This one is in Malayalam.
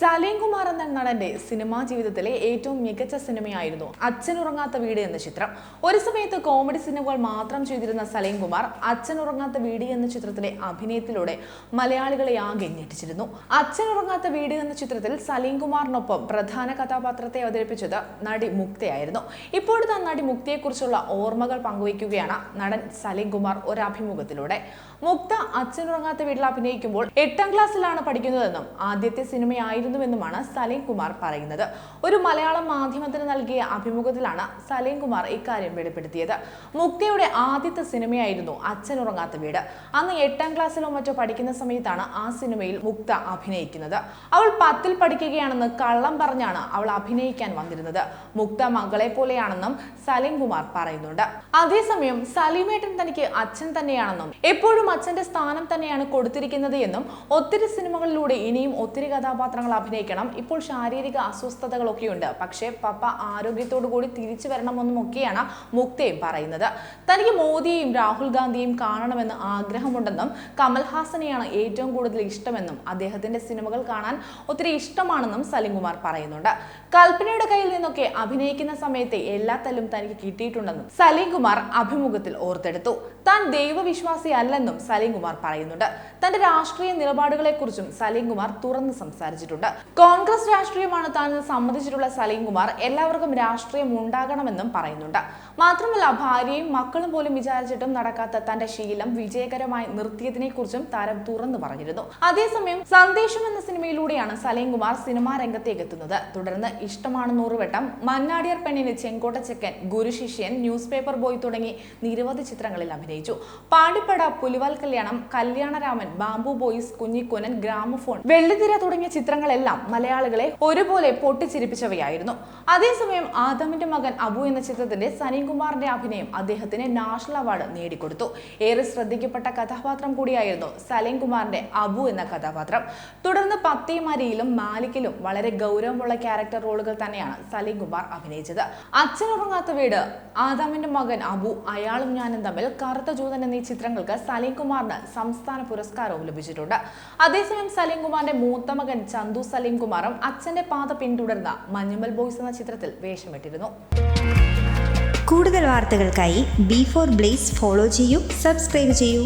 സലീം കുമാർ എന്ന നടന്റെ സിനിമാ ജീവിതത്തിലെ ഏറ്റവും മികച്ച സിനിമയായിരുന്നു അച്ഛനുറങ്ങാത്ത വീട് എന്ന ചിത്രം. ഒരു സമയത്ത് കോമഡി സിനിമകൾ മാത്രം ചെയ്തിരുന്ന സലീം കുമാർ അച്ഛനുറങ്ങാത്ത വീട് എന്ന ചിത്രത്തിലെ അഭിനയത്തിലൂടെ മലയാളികളെ ആകെ ഞെട്ടിച്ചിരുന്നു. അച്ഛനുറങ്ങാത്ത വീട് എന്ന ചിത്രത്തിൽ സലീം കുമാറിനൊപ്പം പ്രധാന കഥാപാത്രത്തെ അവതരിപ്പിച്ചത് നടി മുക്തയായിരുന്നു. ഇപ്പോഴത്തെ നടി മുക്തയെക്കുറിച്ചുള്ള ഓർമ്മകൾ പങ്കുവയ്ക്കുകയാണ് നടൻ സലീം കുമാർ ഒരു അഭിമുഖത്തിലൂടെ മുക്ത അച്ഛനുറങ്ങാത്ത വീട്ടിൽ അഭിനയിക്കുമ്പോൾ എട്ടാം ക്ലാസ്സിലാണ് പഠിക്കുന്നതെന്നും ആദ്യത്തെ സിനിമയായിരുന്നുവെന്നുമാണ് സലീം കുമാർ പറയുന്നത്. ഒരു മലയാള മാധ്യമത്തിന് നൽകിയ അഭിമുഖത്തിലാണ് സലീം കുമാർ ഇക്കാര്യം വെളിപ്പെടുത്തിയത്. മുക്തയുടെ ആദ്യത്തെ സിനിമയായിരുന്നു അച്ഛനുറങ്ങാത്ത വീട്. അന്ന് എട്ടാം ക്ലാസ്സിലോ മറ്റോ പഠിക്കുന്ന സമയത്താണ് ആ സിനിമയിൽ മുക്ത അഭിനയിക്കുന്നത്. അവൾ പത്തിൽ പഠിക്കുകയാണെന്ന് കള്ളം പറഞ്ഞാണ് അവൾ അഭിനയിക്കാൻ വന്നിരുന്നത്. മുക്ത മകളെ പോലെയാണെന്നും സലീം കുമാർ പറയുന്നുണ്ട്. അതേസമയം സലീമേട്ടൻ തനിക്ക് അച്ഛൻ തന്നെയാണെന്നും എപ്പോഴും അച്ഛന്റെ സ്ഥാനം തന്നെയാണ് കൊടുത്തിരിക്കുന്നത് എന്നും ഒത്തിരി സിനിമകളിലൂടെ ഇനിയും ഒത്തിരി കഥാപാത്രങ്ങൾ അഭിനയിക്കണം. ഇപ്പോൾ ശാരീരിക അസ്വസ്ഥതകളൊക്കെയുണ്ട്. പക്ഷേ പപ്പ ആരോഗ്യത്തോടു കൂടി തിരിച്ചു വരണമെന്നുമൊക്കെയാണ് മുക്തയും പറയുന്നത്. തനിക്ക് മോദിയെയും രാഹുൽ ഗാന്ധിയെയും കാണണമെന്ന് ആഗ്രഹമുണ്ടെന്നും കമൽഹാസനെയാണ് ഏറ്റവും കൂടുതൽ ഇഷ്ടമെന്നും അദ്ദേഹത്തിന്റെ സിനിമകൾ കാണാൻ ഒത്തിരി ഇഷ്ടമാണെന്നും സലിംകുമാർ പറയുന്നുണ്ട്. കൽപ്പനയുടെ കയ്യിൽ നിന്നൊക്കെ അഭിനയിക്കുന്ന സമയത്തെ എല്ലാ തല്ലും തനിക്ക് കിട്ടിയിട്ടുണ്ടെന്നും സലിംകുമാർ അഭിമുഖത്തിൽ ഓർത്തെടുത്തു. താൻ ദൈവവിശ്വാസി അല്ലെന്നും സലിംകുമാർ പറയുന്നുണ്ട്. തന്റെ രാഷ്ട്രീയ നിലപാടുകളെക്കുറിച്ചും സലിംകുമാർ തുറന്ന് സംസാരിച്ചിട്ടുണ്ട്. കോൺഗ്രസ് രാഷ്ട്രീയമാണ് താൻ സമ്മതിച്ചിട്ടുള്ള സലീം കുമാർ എല്ലാവർക്കും രാഷ്ട്രീയം ഉണ്ടാകണമെന്നും പറയുന്നുണ്ട്. മാത്രമല്ല ഭാര്യയും മക്കളും പോലും വിചാരിച്ചിട്ടും നടക്കാത്ത തന്റെ ശീലം വിജയകരമായി നിർത്തിയതിനെ കുറിച്ചും താരം തുറന്നു പറഞ്ഞിരുന്നു. അതേസമയം സന്ദേശം എന്ന സിനിമയിലൂടെയാണ് സലീം കുമാർ സിനിമാ രംഗത്തേക്ക് എത്തുന്നത്. തുടർന്ന് ഇഷ്ടമാണ് നൂറുവട്ടം മന്നാടിയർ പെണ്ണിന് ചെങ്കോട്ട ചെക്കൻ ഗുരുശിഷ്യൻ ന്യൂസ് പേപ്പർ ബോയ് തുടങ്ങി നിരവധി ചിത്രങ്ങളിൽ അഭിനയിച്ചു. Pandippada Pulival Kalyanam Kalyanaraman Bamboo Boys Kunjikoonan Gramophone Vellithira തുടങ്ങിയ ചിത്രങ്ങളെല്ലാം മലയാളികളെ ഒരുപോലെ പൊട്ടിച്ചിരിപ്പിച്ചവയായിരുന്നു. അതേസമയം ആദമിന്റെ മകൻ അബു എന്ന ചിത്രത്തിന്റെ സനീകുമാറിന്റെ അഭിനയം അദ്ദേഹത്തിന് നാഷണൽ അവാർഡ് നേടിക്കൊടുത്തു. ഏറെ ശ്രദ്ധിക്കപ്പെട്ട കഥാപാത്രം കൂടിയായിരുന്നു സലീം കുമാറിന്റെ അബു എന്ന കഥാപാത്രം. തുടർന്ന് പത്തേമാരിയിലും മാലിക്കിലും വളരെ ഗൗരവമുള്ള ക്യാരക്ടർ റോളുകൾ തന്നെയാണ് സലീം കുമാർ അഭിനയിച്ചത്. അച്ഛനുറങ്ങാത്ത വീട് ആദാമിന്റെ മകൻ അബു അയാളും ഞാനും തമ്മിൽ കറുത്ത ജൂതൻ എന്നീ ചിത്രങ്ങൾക്ക് സലീം കുമാറിന് സംസ്ഥാന പുരസ്കാരവും ലഭിച്ചിട്ടുണ്ട്. അതേസമയം സലീം കുമാറിന്റെ മൂത്ത മകൻ ചന്തു സലീം കുമാറും അച്ഛന്റെ പാത പിന്തുടർന്ന മഞ്ഞുമൽ ബോയ്സ് എന്ന ചിത്രത്തിൽ വേഷമിട്ടിരുന്നു. കൂടുതൽ വാർത്തകൾക്കായി ബി ഫോർ ബ്ലേസ് ഫോളോ ചെയ്യൂ സബ്സ്ക്രൈബ് ചെയ്യൂ.